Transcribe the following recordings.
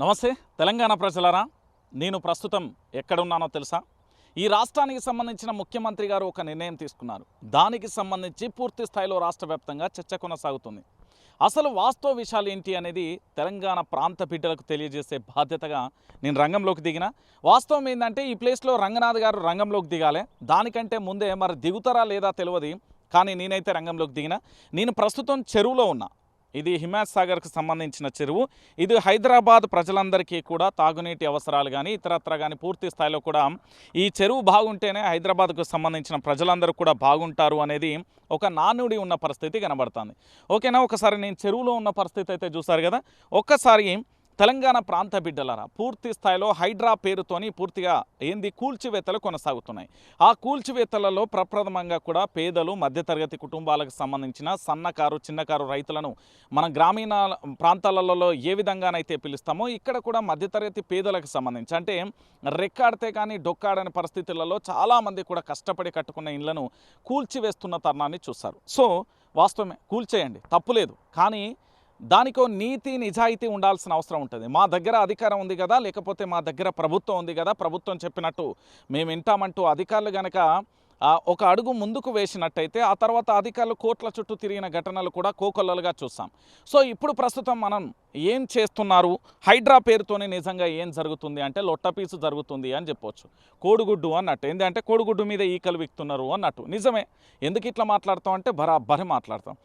నమస్తే తెలంగాణ ప్రజలరా. నేను ప్రస్తుతం ఎక్కడున్నానో తెలుసా? ఈ రాష్ట్రానికి సంబంధించిన ముఖ్యమంత్రి గారు ఒక నిర్ణయం తీసుకున్నారు. దానికి సంబంధించి పూర్తి స్థాయిలో రాష్ట్ర వ్యాప్తంగా చర్చ కొనసాగుతుంది. అసలు వాస్తవ విషయాలు ఏంటి అనేది తెలంగాణ ప్రాంత బిడ్డలకు తెలియజేసే బాధ్యతగా నేను రంగంలోకి దిగిన. వాస్తవం ఏంటంటే ఈ ప్లేస్లో రంగనాథ్ గారు రంగంలోకి దిగాలి. దానికంటే ముందే మరి దిగుతారా లేదా తెలియదు కానీ నేనైతే రంగంలోకి దిగిన. నేను ప్రస్తుతం చెరువులో ఉన్నా. ఇది హిమాత్సాగర్కు సంబంధించిన చెరువు. ఇది హైదరాబాద్ ప్రజలందరికీ కూడా తాగునీటి అవసరాలు కానీ ఇతరత్ర కానీ పూర్తి స్థాయిలో కూడా ఈ చెరువు బాగుంటేనే హైదరాబాద్కు సంబంధించిన ప్రజలందరూ కూడా బాగుంటారు అనేది ఒక నానుడి ఉన్న పరిస్థితి కనబడుతుంది. ఓకేనా? ఒకసారి నేను చెరువులో ఉన్న పరిస్థితి అయితే చూసారు కదా? ఒక్కసారి తెలంగాణ ప్రాంత బిడ్డలరా పూర్తి స్థాయిలో హైడ్రా పేరుతోని పూర్తిగా ఏంది కూల్చివేతలు కొనసాగుతున్నాయి. ఆ కూల్చివేతలలో ప్రప్రథమంగా కూడా పేదలు మధ్యతరగతి కుటుంబాలకు సంబంధించిన సన్నకారు చిన్నకారు రైతులను మన గ్రామీణ ప్రాంతాలలో ఏ విధంగానైతే పిలుస్తామో ఇక్కడ కూడా మధ్యతరగతి పేదలకు సంబంధించి అంటే రెక్కాడితే కానీ డొక్కాడని పరిస్థితులలో చాలామంది కూడా కష్టపడి కట్టుకున్న ఇళ్ళను కూల్చివేస్తున్న తరుణాన్ని చూస్తారు సో వాస్తవమే కూల్చేయండి తప్పులేదు. కానీ దానికో నీతి నిజాయితీ ఉండాల్సిన అవసరం ఉంటుంది. మా దగ్గర అధికారం ఉంది కదా లేకపోతే మా దగ్గర ప్రభుత్వం ఉంది కదా ప్రభుత్వం చెప్పినట్టు మేము వింటామంటూ అధికారులు గనక ఒక అడుగు ముందుకు వేసినట్టయితే ఆ తర్వాత అధికారులు కోట్ల చుట్టూ తిరిగిన ఘటనలు కూడా కోకొల్లలుగా చూస్తాం. సో ఇప్పుడు ప్రస్తుతం మనం ఏం చేస్తున్నారు? హైడ్రా పేరుతోనే నిజంగా ఏం జరుగుతుంది అంటే లొట్టపీసు జరుగుతుంది అని చెప్పొచ్చు. కోడిగుడ్డు అన్నట్టు. ఏంటంటే కోడిగుడ్డు మీద ఈకలు విక్తున్నారు అన్నట్టు. నిజమే. ఎందుకు ఇట్లా మాట్లాడతాం అంటే బరాబరి మాట్లాడతాం.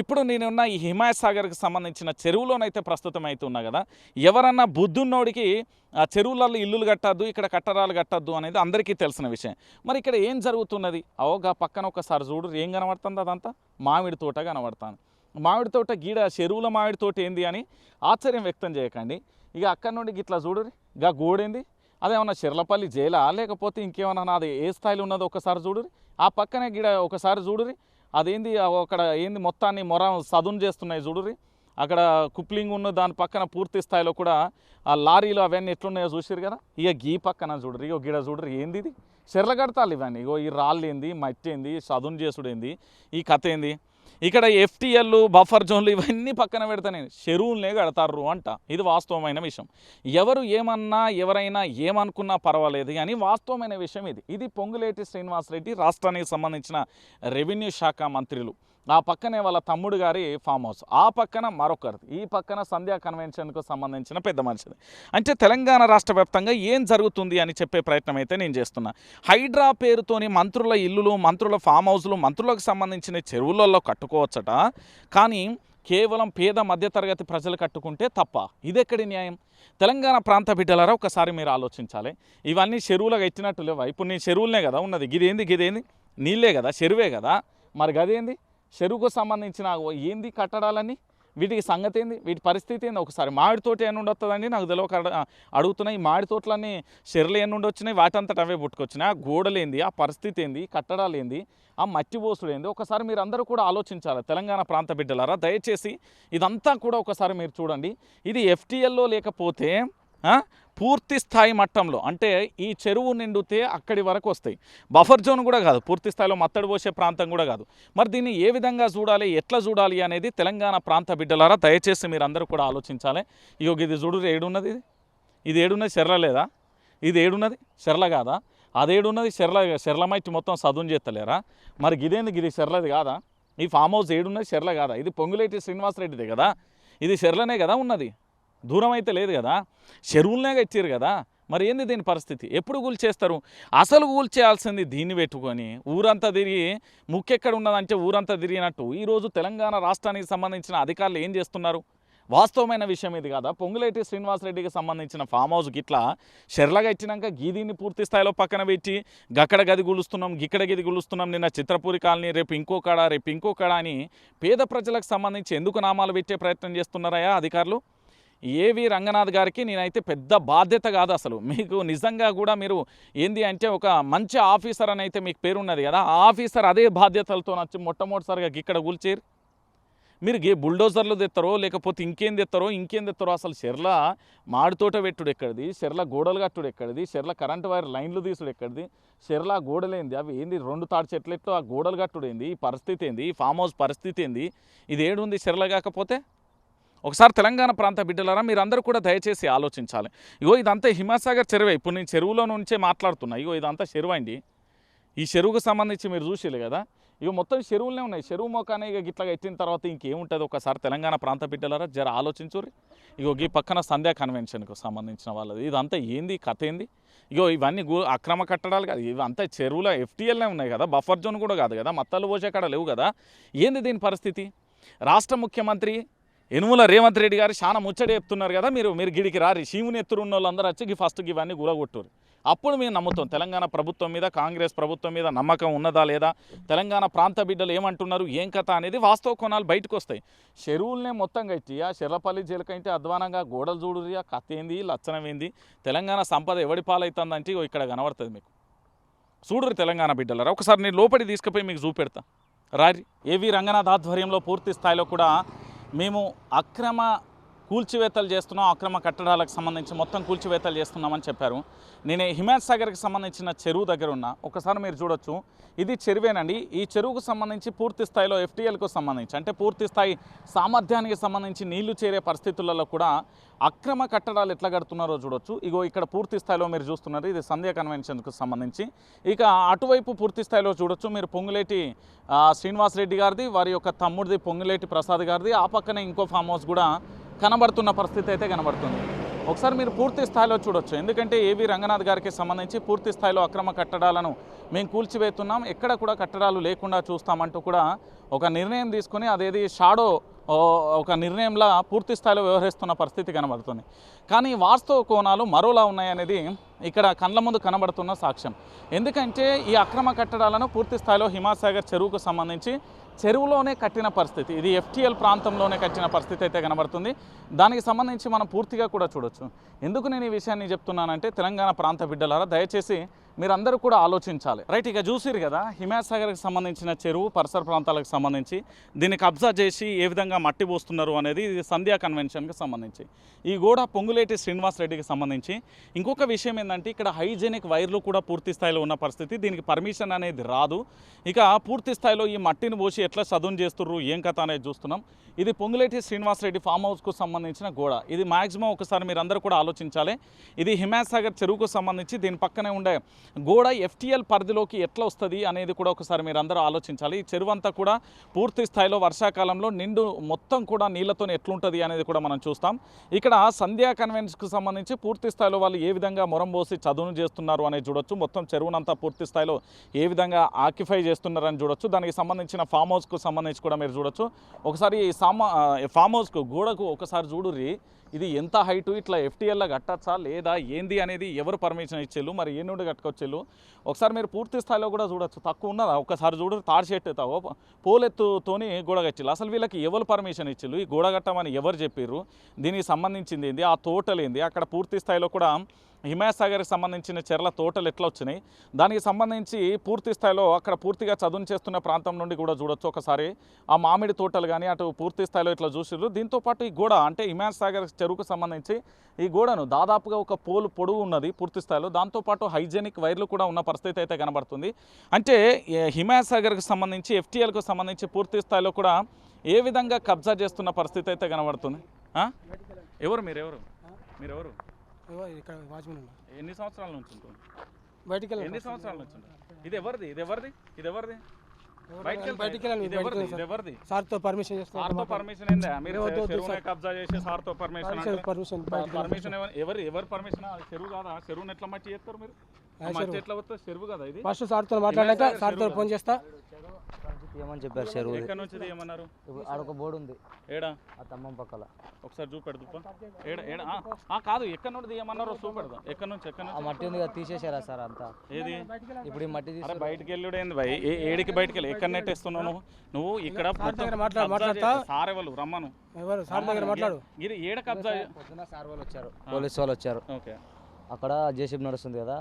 ఇప్పుడు నేనున్న ఈ హిమాయత్ సాగర్కి సంబంధించిన చెరువులోనైతే ప్రస్తుతం అయితే ఉన్నా కదా ఎవరన్నా బుద్ధున్నోడికి ఆ చెరువులలో ఇల్లులు కట్టద్దు ఇక్కడ కట్టడాలు కట్టద్దు అనేది అందరికీ తెలిసిన విషయం. మరి ఇక్కడ ఏం ఉన్నది అవోగా పక్కన ఒకసారి చూడు ఏం కనబడుతుంది అదంతా? మామిడి తోట కనబడుతుంది. మామిడి తోట గీడ చెరువుల మామిడి తోట ఏంది అని ఆశ్చర్యం వ్యక్తం చేయకండి. ఇక అక్కడి నుండి ఇట్లా చూడు గా గోడేంది? అదేమన్నా చెర్లపల్లి జైలా? లేకపోతే ఇంకేమన్నా నాది ఏ స్థాయిలో ఉన్నదో ఒకసారి చూడురి ఆ పక్కనే గిడ ఒకసారి చూడురి అదేంది? అక్కడ ఏంది మొత్తాన్ని మొర సదును చేస్తున్నాయి చూడురి అక్కడ కుప్లింగ్ ఉన్న దాని పక్కన పూర్తి స్థాయిలో కూడా ఆ లారీలు అవన్నీ ఎట్లున్నాయో చూసిరు కదా. ఇక గీ పక్కన చూడరు ఇక గిడ చూడరు ఏంది ఇది? చెర్ల కడతాలు ఇవన్నీ. ఇగో ఈ రాళ్ళు ఏంది మట్టి ఏంది సదును చేసుడు ఏంది ఈ కథ ఏంది? ఇక్కడ ఎఫ్టీఎల్ బఫర్ జోన్లు ఇవన్నీ పక్కన పెడతానే. చెరువులనే కడతారు అంట. ఇది వాస్తవమైన విషయం. ఎవరు ఏమన్నా ఎవరైనా ఏమనుకున్నా పర్వాలేదు కానీ వాస్తవమైన విషయం ఇది. ఇది పొంగులేటి శ్రీనివాసరెడ్డి రాష్ట్రానికి సంబంధించిన రెవెన్యూ శాఖ మంత్రులు. ఆ పక్కనే వాళ్ళ తమ్ముడు గారి ఫామ్ హౌస్. ఆ పక్కన మరొకరిది. ఈ పక్కన సంధ్యా కన్వెన్షన్కు సంబంధించిన పెద్ద మనిషిది. అంటే తెలంగాణ రాష్ట్ర వ్యాప్తంగా ఏం జరుగుతుంది అని చెప్పే ప్రయత్నం అయితే నేను చేస్తున్నా. హైడ్రా పేరుతోని మంత్రుల ఇల్లులు మంత్రుల ఫామ్ హౌస్లు మంత్రులకు సంబంధించిన చెరువులలో కట్టుకోవచ్చట. కానీ కేవలం పేద మధ్యతరగతి ప్రజలు కట్టుకుంటే తప్ప ఇదెక్కడి న్యాయం? తెలంగాణ ప్రాంత బిడ్డలారా ఒకసారి మీరు ఆలోచించాలి. ఇవన్నీ చెరువులకు ఎట్టినట్టు లేవా ఇప్పుడు నీ చెరువులనే కదా ఉన్నది. గిదేంది గిదేంది? నీళ్ళే కదా చెరువే కదా. మరి గదేంది? చెరువుకు సంబంధించిన ఏంది కట్టడాలని వీటికి సంగతి ఏంది? వీటి పరిస్థితి ఏంది? ఒకసారి మామిడి తోట ఏమి ఉండొస్తుందండి నాకు తెలియక అడుగుతున్నాయి. ఈ మామిడి తోటలన్నీ చెర్లు ఎన్ని ఉండొచ్చినాయి? వచ్చినాయి వాటంతట అవే పుట్టుకొచ్చినాయి. ఆ గోడలేంది ఆ పరిస్థితి ఏంది? కట్టడాలు ఏంది? ఆ మట్టి పోసుడు ఏంది? ఒకసారి మీరు అందరూ కూడా ఆలోచించాలి. తెలంగాణ ప్రాంత బిడ్డలారా దయచేసి ఇదంతా కూడా ఒకసారి మీరు చూడండి. ఇది ఎఫ్టీఎల్లో లేకపోతే పూర్తి స్థాయి మట్టంలో. అంటే ఈ చెరువు నిండితే అక్కడి వరకు వస్తాయి. బఫర్ జోన్ కూడా కాదు. పూర్తి స్థాయిలో మత్తడి పోసే ప్రాంతం కూడా కాదు. మరి దీన్ని ఏ విధంగా చూడాలి? ఎట్లా చూడాలి అనేది తెలంగాణ ప్రాంత బిడ్డలారా దయచేసి మీరు అందరూ కూడా ఆలోచించాలి. ఇగో ఇది చూడు ఏడున్నది ఇది. ఇది ఏడున్నది చెర్ల లేదా? ఇది ఏడున్నది చెర్ల కాదా? అదేడున్నది చెర్ల చెర్లమైట్ మొత్తం సదును చేస్తలేరా? మరి గిదేంది ఇది చెర్లది కాదా? ఈ ఫామ్ హౌస్ ఏడున్నది చెర్ల కాదా? ఇది పొంగులేటి శ్రీనివాసరెడ్డిదే కదా? ఇది చెర్లనే కదా ఉన్నది. దూరం అయితే లేదు కదా? చెరువులనే ఇచ్చారు కదా? మరి ఏంది దీని పరిస్థితి? ఎప్పుడు కూల్చేస్తారు? అసలు కూల్చేయాల్సింది దీన్ని పెట్టుకొని ఊరంతా తిరిగి ముక్కెక్కడ ఉన్నదంటే ఊరంతా తిరిగినట్టు ఈరోజు తెలంగాణ రాష్ట్రానికి సంబంధించిన అధికారులు ఏం చేస్తున్నారు? వాస్తవమైన విషయం ఇది కదా? పొంగులేటి శ్రీనివాసరెడ్డికి సంబంధించిన ఫామ్ హౌస్ గిట్లా షెర్లగా ఇచ్చినాక గీదీని పూర్తి స్థాయిలో పక్కన పెట్టి గక్కడ గది గులుస్తున్నాం గిక్కడ గది గులుస్తున్నాం నిన్న చిత్రపూరి కాలనీ రేపు ఇంకో కాడ రేపు ఇంకో కాడ అని పేద ప్రజలకు సంబంధించి ఎందుకు నామాలు పెట్టే ప్రయత్నం చేస్తున్నారయా అధికారులు? ఏవి రంగనాథ్ గారికి నేనైతే పెద్ద బాధ్యత కాదు అసలు. మీకు నిజంగా కూడా మీరు ఏంది అంటే ఒక మంచి ఆఫీసర్ అని అయితే మీకు పేరున్నది కదా ఆ ఆఫీసర్ అదే బాధ్యతలతో వచ్చి మొట్టమొదటిసారిగా ఇక్కడ కూల్చేరు మీరు గే బుల్డోజర్లు తెస్తారో లేకపోతే ఇంకేం తెస్తారో ఇంకేం తెస్తారో అసలు చెర్ల మాడితోట పెట్టుడు ఎక్కడిది చెర్ల గోడలు కట్టుడు ఎక్కడిది చెర్ల కరెంట్ వైర్ లైన్లు తీసుడు ఎక్కడిది చెర్ల గోడలేంది అవి ఏంది రెండు తాడు చెట్లు ఆ గోడలు కట్టుడు ఏంది ఈ పరిస్థితి ఏంది ఈ ఫామ్ హౌస్ పరిస్థితి ఏంది ఇది ఏడుంది చెర్ల కాకపోతే? ఒకసారి తెలంగాణ ప్రాంత బిడ్డలారా మీరందరూ కూడా దయచేసి ఆలోచించాలి. ఇగో ఇదంతా హిమాసాగర్ చెరువే. ఇప్పుడు నేను చెరువులో నుంచే మాట్లాడుతున్నా. ఇగో ఇదంతా చెరువు అండి. ఈ చెరువుకు సంబంధించి మీరు చూసిరు కదా. ఇవి మొత్తం చెరువులనే ఉన్నాయి. చెరువు మొక్కనే ఇక గిట్లాగా ఎత్తిన తర్వాత ఇంకేముంటుంది ఒకసారి తెలంగాణ ప్రాంత బిడ్డలారా? జర ఆలోచించుర్రి. ఇగో ఈ పక్కన సంధ్యా కన్వెన్షన్కు సంబంధించిన వాళ్ళది. ఇదంతా ఏంది? కథ ఏంది? ఇగో ఇవన్నీ గు అక్రమ కట్టడాలు కాదు. ఇవంతా చెరువుల ఎఫ్టీఎల్నే ఉన్నాయి కదా. బఫర్ జోన్ కూడా కాదు కదా. మత్తలు పోసే కాడ లేవు కదా. ఏంది దీని పరిస్థితి? రాష్ట్ర ముఖ్యమంత్రి యనుమల రేవంత్ రెడ్డి గారు చాలా ముచ్చట చెప్తున్నారు కదా మీరు మీరు గిడికి రారి. శివుని ఎత్తురు ఉన్న వాళ్ళందరూ వచ్చి గి ఫస్ట్ ఇవన్నీ గులగొట్టురు అప్పుడు మేము నమ్ముతాం తెలంగాణ ప్రభుత్వం మీద కాంగ్రెస్ ప్రభుత్వం మీద నమ్మకం ఉన్నదా లేదా? తెలంగాణ ప్రాంత బిడ్డలు ఏమంటున్నారు ఏం కథ అనేది వాస్తవ కోణాలు బయటకు వస్తాయి చెరువులనే మొత్తం కట్టి ఆ చెర్లపల్లి జలకైతే అధ్వానంగా గోడలు చూడురి ఆ కథ ఏంది లచ్చనం ఏంది? తెలంగాణ సంపద ఎవడి పాలవుతుందంటే ఇక్కడ కనబడుతుంది మీకు. చూడురు తెలంగాణ బిడ్డలరా ఒకసారి నేను లోపలి తీసుకుపోయి మీకు చూపెడతా. రారి. ఏవి రంగనాథ్ ఆధ్వర్యంలో పూర్తి స్థాయిలో కూడా మేము అక్రమ కూల్చివేతలు చేస్తున్నాం అక్రమ కట్టడాలకు సంబంధించి మొత్తం కూల్చివేతలు చేస్తున్నామని చెప్పారు. నేను హిమాయత్ సాగర్కి సంబంధించిన చెరువు దగ్గర ఉన్నా ఒకసారి మీరు చూడొచ్చు. ఇది చెరువేనండి. ఈ చెరువుకు సంబంధించి పూర్తి స్థాయిలో ఎఫ్టీఎల్కు సంబంధించి అంటే పూర్తి స్థాయి సామర్థ్యానికి సంబంధించి నీళ్ళు చేరే పరిస్థితులలో కూడా అక్రమ కట్టడాలు ఎట్లా కడుతున్నారో చూడొచ్చు. ఇగో ఇక్కడ పూర్తి స్థాయిలో మీరు చూస్తున్నారు ఇది సంధ్య కన్వెన్షన్కు సంబంధించి. ఇక అటువైపు పూర్తి స్థాయిలో చూడొచ్చు. మీరు పొంగులేటి శ్రీనివాసరెడ్డి శ్రీనివాస్ రెడ్డి గారిది వారి యొక్క తమ్ముడిది పొంగులేటి ప్రసాద్ గారిది ఆ పక్కనే ఇంకో ఫామ్ హౌస్ కూడా కనబడుతున్న పరిస్థితి అయితే కనబడుతుంది. ఒకసారి మీరు పూర్తి స్థాయిలో చూడొచ్చు. ఎందుకంటే ఏవి రంగనాథ్ గారికి సంబంధించి పూర్తి స్థాయిలో అక్రమ కట్టడాలను మేము కూల్చివేస్తున్నాం. ఎక్కడ కూడా కట్టడాలు లేకుండా చూస్తామంటూ కూడా ఒక నిర్ణయం తీసుకొని అదేది షాడో ఒక నిర్ణయంలా పూర్తి స్థాయిలో వ్యవహరిస్తున్న పరిస్థితి కనబడుతుంది. కానీ వాస్తవ కోణాలు మరోలా ఉన్నాయనేది ఇక్కడ కళ్ళ ముందు కనబడుతున్న సాక్ష్యం. ఎందుకంటే ఈ అక్రమ కట్టడాలను పూర్తి స్థాయిలో హిమాసాగర్ చెరువుకు సంబంధించి చెరువులోనే కట్టిన పరిస్థితి. ఇది ఎఫ్టీఎల్ ప్రాంతంలోనే కట్టిన పరిస్థితి అయితే కనబడుతుంది. దానికి సంబంధించి మనం పూర్తిగా కూడా చూడొచ్చు. ఎందుకు నేను ఈ విషయాన్ని చెప్తున్నానంటే తెలంగాణ ప్రాంత బిడ్డలారా దయచేసి మీరందరూ కూడా ఆలోచించాలి. రైట్ ఇక చూసిరు కదా హిమాయత్ సాగర్కి సంబంధించిన చెరువు పరిసర ప్రాంతాలకు సంబంధించి దీన్ని కబ్జా చేసి ఏ విధంగా మట్టి పోస్తున్నారు అనేది ఇది సంధ్యా కన్వెన్షన్కి సంబంధించి. ఈ గోడ పొంగులేటి శ్రీనివాస్ రెడ్డికి సంబంధించి. ఇంకొక విషయం ఏంటంటే ఇక్కడ హైజెనిక్ వైర్లు కూడా పూర్తి స్థాయిలో ఉన్న పరిస్థితి దీనికి పర్మిషన్ అనేది రాదు. ఇక పూర్తి స్థాయిలో ఈ మట్టిని పోసి ఎట్లా చదును చేస్తుర్రు ఏం కథ అనేది చూస్తున్నాం. ఇది పొంగులేటి శ్రీనివాస్ రెడ్డి ఫామ్ హౌస్కు సంబంధించిన గోడ. ఇది మాక్సిమం ఒకసారి మీరు అందరూ కూడా ఆలోచించాలి. ఇది హిమాయత్ సాగర్ చెరువుకు సంబంధించి దీని పక్కనే ఉండే గోడ ఎఫ్టీఎల్ పరిధిలోకి ఎట్లా వస్తుంది అనేది కూడా ఒకసారి మీరు అందరూ ఆలోచించాలి. ఈ చెరువు అంతా కూడా పూర్తి స్థాయిలో వర్షాకాలంలో నిండు మొత్తం కూడా నీళ్ళతో ఎట్లుంటుంది అనేది కూడా మనం చూస్తాం. ఇక్కడ సంధ్యా కన్వెన్స్కి సంబంధించి పూర్తి స్థాయిలో వాళ్ళు ఏ విధంగా మొరం పోసి చదువును చేస్తున్నారు అనేది చూడొచ్చు. మొత్తం చెరువునంతా పూర్తి స్థాయిలో ఏ విధంగా ఆక్యుఫై చేస్తున్నారని చూడొచ్చు. దానికి సంబంధించిన ఫామ్ హౌస్కు సంబంధించి కూడా మీరు చూడొచ్చు. ఒకసారి ఈ సామా ఫామ్ హౌస్కు గోడకు ఒకసారి చూడుర్రి. ఇది ఎంత హైటు ఇట్లా ఎఫ్టీఎల్లా కట్టచ్చా లేదా ఏంది అనేది ఎవరు పర్మిషన్ ఇచ్చేళ్ళు? మరి ఏ నుండి కట్టుకొచ్చేళ్ళు ఒకసారి మీరు పూర్తి స్థాయిలో కూడా చూడొచ్చు. తక్కువ ఉన్నదా? ఒకసారి చూడు తాడు చెట్టు తావో. పోలెత్తుతోని గోడ కట్టిల్లు అసలు వీళ్ళకి ఎవరు పర్మిషన్ ఇచ్చిళ్ళు? ఈ గోడ కట్టమని ఎవరు చెప్పారు దీనికి సంబంధించింది ఏంది? ఆ తోటలేంది? అక్కడ పూర్తి స్థాయిలో కూడా హిమాయత్ సంబంధించిన చెర్ల తోటలు ఎట్లా వచ్చినాయి? దానికి సంబంధించి పూర్తి స్థాయిలో అక్కడ పూర్తిగా చదును చేస్తున్న ప్రాంతం నుండి కూడా చూడొచ్చు. ఒకసారి ఆ మామిడి తోటలు కానీ అటు పూర్తి స్థాయిలో ఇట్లా చూసిర్రు. దీంతో పాటు ఈ గోడ అంటే హిమాయత్ చెరువుకు సంబంధించి ఈ గోడను దాదాపుగా ఒక పోలు పొడుగు ఉన్నది పూర్తి స్థాయిలో. దాంతోపాటు హైజెనిక్ వైర్లు కూడా ఉన్న పరిస్థితి అయితే కనబడుతుంది. అంటే ఈ సాగర్కి సంబంధించి ఎఫ్టీఎల్కు సంబంధించి పూర్తి స్థాయిలో కూడా ఏ విధంగా కబ్జా చేస్తున్న పరిస్థితి అయితే కనబడుతుంది? ఎవరు మీరు? ఎవరు? మీరు ఎవరు ఇక్కడ వాచ్మెన్ ఉన్నా ఎన్ని సంవత్సరాల నుంచి ఉంటుంది బయటికి ఎన్ని సంవత్సరాల నుంచి ఉంటుంది ఇది ఎవరిది? ఇది ఎవరిది? ఇది ఎవరిది? బయటికి. సార్తో పర్మిషన్ సార్తో పర్మిషన్ ఏందా? మీరు. కబ్జా చేసి సార్తో పర్మిషన్ పర్మిషన్ ఎవరు ఎవరు పర్మిషన్? చెరువు కాదా? చెరువుని ఎట్లా మట్టి చేస్తారు మీరు? ఆ ఫస్ట్ సార్తో మాట్లాడాక సార్ సార్తో ఫోన్ చేస్తా. తీయమని చెప్పారు చెరువు? ఎక్కడి నుంచి ఆడొక బోర్డు ఉంది. ఏడా? ఆ తమ్మం పక్కల. ఒకసారి చూపెడదు ఏడ ఏడ? ఆ, ఆ, కాదు ఎక్కడి నుండి తీయమన్నారో చూపెడదాం. ఎక్కడి నుంచి ఎక్కడి ఆ నుంచి? మట్టి ఉంది కదా తీసేశారా సార్ అంతా? ఏది? ఇప్పుడు ఈ మట్టి తీసి బయటికి వెళ్ళుడేంది భయ్? ఏ- ఏడికి బయటికి వెళ్ళి. ఎక్కడ నెట్టేస్తున్నావు నువ్వు? నువ్వు ఇక్కడ మాట్లాడతా? సార్ ఎవరు? రమ్మను. ఎవరు? సార్ దగ్గర మాట్లాడు. ఇది ఏడ కబ్జా పొద్దున సార్ వాళ్ళు వచ్చారు. పోలీస్ వాళ్ళు వచ్చారు. ఓకే. అక్కడ జేసీబీ నడుస్తుంది కదా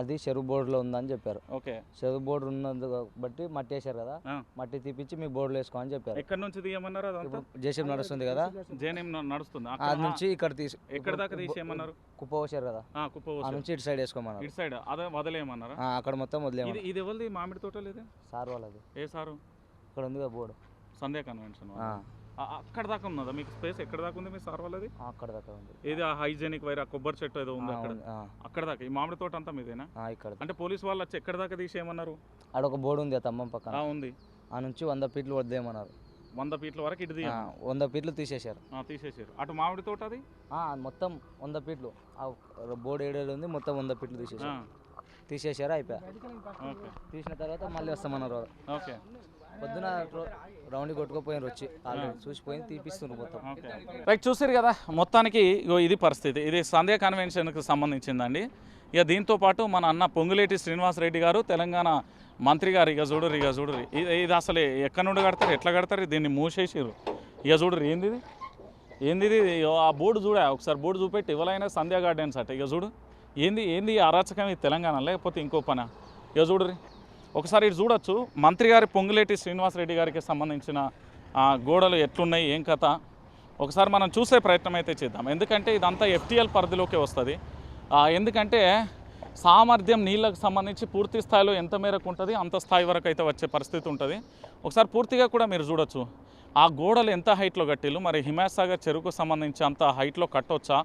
అది చెరువు బోర్డులో ఉందని చెప్పారు. ఓకే. చెరువు బోర్డు ఉన్నందు బట్టి మట్టి వేశారు కదా. మట్టి తీపిచ్చి మీ బోర్డులో వేసుకో అని చెప్పారు. ఎక్కడి నుంచి తీయమన్నారు జేసీబీ నడుస్తుంది కదా నడుస్తుంది. అది నుంచి ఇక్కడ తీసి ఎక్కడ దాకా తీసేయమన్నారు? కుప్ప పోసారు కదా కుప్ప. నుంచి ఇటు సైడ్ వేసుకోమన్నారు. ఇటు సైడ్ అదే వదిలేయమన్నారా? అక్కడ మొత్తం వదిలేమన్నారు ఇది ఎవరిది? మామిడి తోటలు ఇది సార్ వాళ్ళది. ఏ సారు? ఇక్కడ ఉంది కదా బోర్డు. సంధ్యా కన్వెన్షన్ అక్కడ దాకా ఉన్నదా? మీకు స్పేస్ ఎక్కడ దాకా ఉంది మీ సార్ వాళ్ళది? అక్కడ దాకా ఉంది. ఏది ఆ హైజెనిక్ వైర్ ఆ కొబ్బరి చెట్టు ఏదో ఉంది అక్కడ? అక్కడ దాకా? ఈ మామిడి తోట అంతా మీదేనా? ఇక్కడ. అంటే పోలీస్ వాళ్ళు వచ్చి ఎక్కడ దాకా తీసేయమన్నారు? ఆడ ఒక బోర్డు ఉంది ఆ తమ్మం పక్కన. ఉంది. ఆ నుంచి వంద ఫీట్లు వద్దేమన్నారు వంద ఫీట్ల వరకు ఇటు వంద ఫీట్లు తీసేశారు. తీసేసారు అటు మామిడి తోట అది? మొత్తం వంద ఫీట్లు. ఆ బోర్డు ఏడేడు ఉంది మొత్తం వంద ఫీట్లు తీసేశారు. తీసేశారు అయిపోయా. తీసిన తర్వాత మళ్ళీ వస్తామన్నారు ఓకే. పొద్దున రౌండ్ కొట్టుకుపోయినారు వచ్చి. ఆల్రెడీ చూసిపోయింది తీపిస్తున్నారు మొత్తం. రైట్ చూసారు కదా మొత్తానికి ఇగో ఇది పరిస్థితి. ఇది సంధ్యా కన్వెన్షన్కి సంబంధించిందండి. ఇక దీంతో పాటు మన అన్న పొంగులేటి శ్రీనివాసరెడ్డి గారు తెలంగాణ మంత్రి గారు ఇక చూడరు ఇక చూడరు ఇది ఇది అసలు ఎక్కడి నుండి కడతారు ఎట్లా కడతారు దీన్ని మూసేసారు ఇక చూడరు ఏంది ఇది? ఏంది ఇది ఆ బోర్డు చూడ ఒకసారి బోర్డు చూపెట్టి ఇవ్వలైనా సంధ్యా గార్డెన్స్ అట ఇక చూడు. ఏంది ఏంది అరాచకం ఇది తెలంగాణ లేకపోతే ఇంకో పనా? ఇక చూడరు ఒకసారి ఇటు చూడొచ్చు. మంత్రి గారి పొంగులేటి శ్రీనివాసరెడ్డి గారికి సంబంధించిన గోడలు ఎట్లున్నాయి ఏం కథ? ఒకసారి మనం చూసే ప్రయత్నం అయితే చేద్దాం. ఎందుకంటే ఇదంతా ఎఫ్టీఎల్ పరిధిలోకి వస్తుంది. ఎందుకంటే సామర్థ్యం నీళ్ళకు సంబంధించి పూర్తి స్థాయిలో ఎంత మేరకు ఉంటుంది అంత స్థాయి వరకు అయితే వచ్చే పరిస్థితి ఉంటుంది. ఒకసారి పూర్తిగా కూడా మీరు చూడొచ్చు. ఆ గోడలు ఎంత హైట్లో కట్టిల్లు? మరి హిమాయసాగర్ చెరువుకు సంబంధించి అంత హైట్లో కట్టొచ్చా?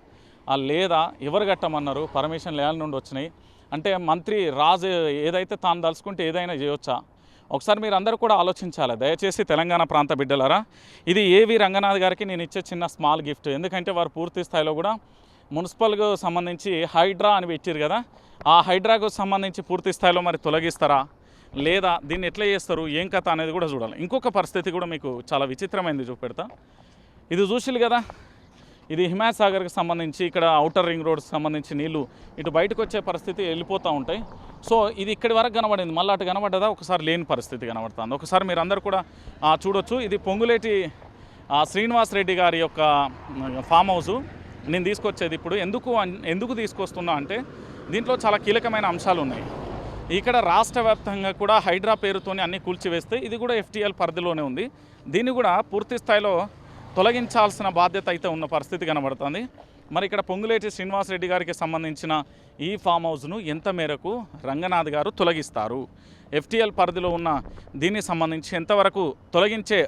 ఆ లేదా ఎవరు కట్టమన్నారు? పర్మిషన్ లేని నుండి వచ్చినాయి. అంటే మంత్రి రాజు ఏదైతే తాను దలుచుకుంటే ఏదైనా చేయొచ్చా? ఒకసారి మీరు అందరూ కూడా ఆలోచించాలి. దయచేసి తెలంగాణ ప్రాంత బిడ్డలారా ఇది ఏవి రంగనాథ్ గారికి నేను ఇచ్చే చిన్న స్మాల్ గిఫ్ట్. ఎందుకంటే వారు పూర్తి స్థాయిలో కూడా మున్సిపల్కు సంబంధించి హైడ్రా అని పెట్టారు కదా ఆ హైడ్రాకు సంబంధించి పూర్తి స్థాయిలో మరి తొలగిస్తారా? లేదా దీన్ని ఎట్లా చేస్తారు? ఏం కథ అనేది కూడా చూడాలి. ఇంకొక పరిస్థితి కూడా మీకు చాలా విచిత్రమైనది చూపెడతా. ఇది చూసిలు కదా ఇది హిమాయత్ సాగర్కి సంబంధించి ఇక్కడ అవుటర్ రింగ్ రోడ్కి సంబంధించి నీళ్ళు ఇటు బయటకు వచ్చే పరిస్థితి వెళ్ళిపోతూ ఉంటాయి. సో ఇది ఇక్కడి వరకు కనబడింది. మళ్ళీ అటు కనబడ్డదా? ఒకసారి లేని పరిస్థితి కనబడుతుంది. ఒకసారి మీరు అందరు కూడా చూడొచ్చు. ఇది పొంగులేటి శ్రీనివాస్ రెడ్డి గారి యొక్క ఫామ్ హౌసు. నేను తీసుకొచ్చేది ఇప్పుడు. ఎందుకు ఎందుకు తీసుకొస్తున్నా అంటే దీంట్లో చాలా కీలకమైన అంశాలు ఉన్నాయి. ఇక్కడ రాష్ట్ర వ్యాప్తంగా కూడా హైడ్రా పేరుతోని అన్ని కూల్చివేస్తే ఇది కూడా ఎఫ్టీఎల్ పరిధిలోనే ఉంది. దీన్ని కూడా పూర్తి స్థాయిలో తొలగించాల్సిన బాధ్యత అయితే ఉన్న పరిస్థితి కనబడుతుంది. మరి ఇక్కడ పొంగులేటి శ్రీనివాసరెడ్డి గారికి సంబంధించిన ఈ ఫామ్ హౌస్ను ఎంత మేరకు రంగనాథ్ గారు తొలగిస్తారు? ఎఫ్టీఎల్ పరిధిలో ఉన్న దీనికి సంబంధించి ఎంతవరకు తొలగించే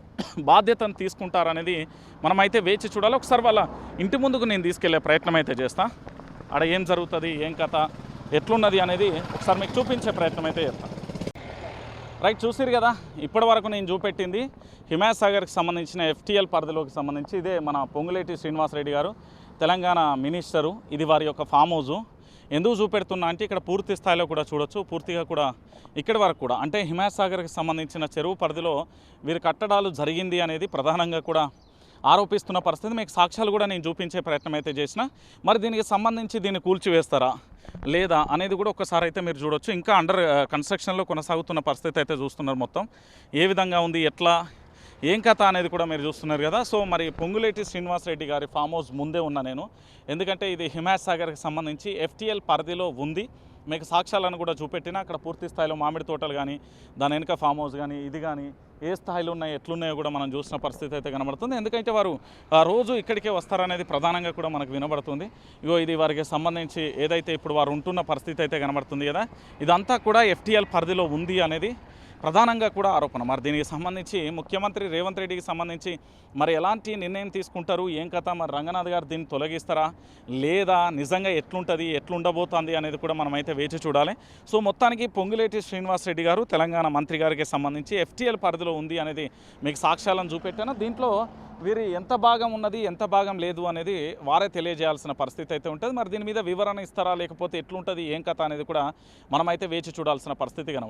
బాధ్యతను తీసుకుంటారనేది మనమైతే వేచి చూడాలి. ఒకసారి వాళ్ళ ఇంటి ముందుకు నేను తీసుకెళ్ళే ప్రయత్నం అయితే చేస్తా. ఆడ ఏం జరుగుతుంది ఏం కథ ఎట్లున్నది అనేది ఒకసారి మీకు చూపించే ప్రయత్నం అయితే చేస్తాను రైట్ చూసిరు కదా? ఇప్పటి వరకు నేను చూపెట్టింది హిమాయత్ సాగర్కి సంబంధించిన ఎఫ్టీఎల్ పరిధిలోకి సంబంధించి ఇదే మన పొంగులేటి శ్రీనివాసరెడ్డి గారు తెలంగాణ మినిస్టరు. ఇది వారి యొక్క ఫామ్ హౌజు. ఎందుకు చూపెడుతున్నా అంటే ఇక్కడ పూర్తి స్థాయిలో కూడా చూడొచ్చు పూర్తిగా కూడా ఇక్కడి వరకు కూడా. అంటే హిమాయత్ సాగర్కి సంబంధించిన చెరువు పరిధిలో వీరి కట్టడాలు జరిగింది అనేది ప్రధానంగా కూడా ఆరోపిస్తున్న పరిస్థితి. మీకు సాక్ష్యాలు కూడా నేను చూపించే ప్రయత్నం అయితే చేసిన. మరి దీనికి సంబంధించి దీన్ని కూల్చివేస్తారా? లేదా అనేది కూడా ఒకసారి అయితే మీరు చూడొచ్చు. ఇంకా అండర్ కన్స్ట్రక్షన్లో uh, కొనసాగుతున్న పరిస్థితి అయితే చూస్తున్నారు మొత్తం. ఏ విధంగా ఉంది ఎట్లా ఏం కథ అనేది కూడా మీరు చూస్తున్నారు కదా. సో మరి పొంగులేటి శ్రీనివాసరెడ్డి గారి ఫామ్ హౌస్ ముందే ఉన్నా నేను. ఎందుకంటే ఇది హిమాయత్ సాగర్కి సంబంధించి ఎఫ్టీఎల్ పరిధిలో ఉంది. మీకు సాక్ష్యాలను కూడా చూపెట్టినా అక్కడ పూర్తి స్థాయిలో మామిడి తోటలు కానీ దాని వెనుక ఫామ్ హౌస్ కానీ ఇది కానీ ఏ స్థాయిలో ఉన్నాయి ఎట్లున్నాయో కూడా మనం చూసిన పరిస్థితి అయితే కనబడుతుంది. ఎందుకంటే వారు ఆ రోజు ఇక్కడికే వస్తారనేది ప్రధానంగా కూడా మనకు వినబడుతుంది. ఇగో ఇది వారికి సంబంధించి ఏదైతే ఇప్పుడు వారు ఉంటున్న పరిస్థితి అయితే కనబడుతుంది కదా. ఇదంతా కూడా ఎఫ్టీఎల్ పరిధిలో ఉంది అనేది ప్రధానంగా కూడా ఆరోపణ. మరి దీనికి సంబంధించి ముఖ్యమంత్రి రేవంత్ రెడ్డికి సంబంధించి మరి ఎలాంటి నిర్ణయం తీసుకుంటారు? ఏం కథ? మరి రంగనాథ్ గారు దీన్ని తొలగిస్తారా? లేదా నిజంగా ఎట్లుంటుంది? ఎట్లుండబోతుంది అనేది కూడా మనమైతే వేచి చూడాలి. సో మొత్తానికి పొంగులేటి శ్రీనివాస్ రెడ్డి గారు తెలంగాణ మంత్రి గారికి సంబంధించి ఎఫ్టీఎల్ పరిధిలో ఉంది అనేది మీకు సాక్ష్యాలను చూపెట్టాను. దీంట్లో వీరి ఎంత భాగం ఉన్నది ఎంత భాగం లేదు అనేది వారే తెలియజేయాల్సిన పరిస్థితి అయితే ఉంటుంది. మరి దీని మీద వివరణ ఇస్తారా? లేకపోతే ఎట్లుంటుంది? ఏం కథ? అనేది కూడా మనమైతే వేచి చూడాల్సిన పరిస్థితి కనబడుతుంది.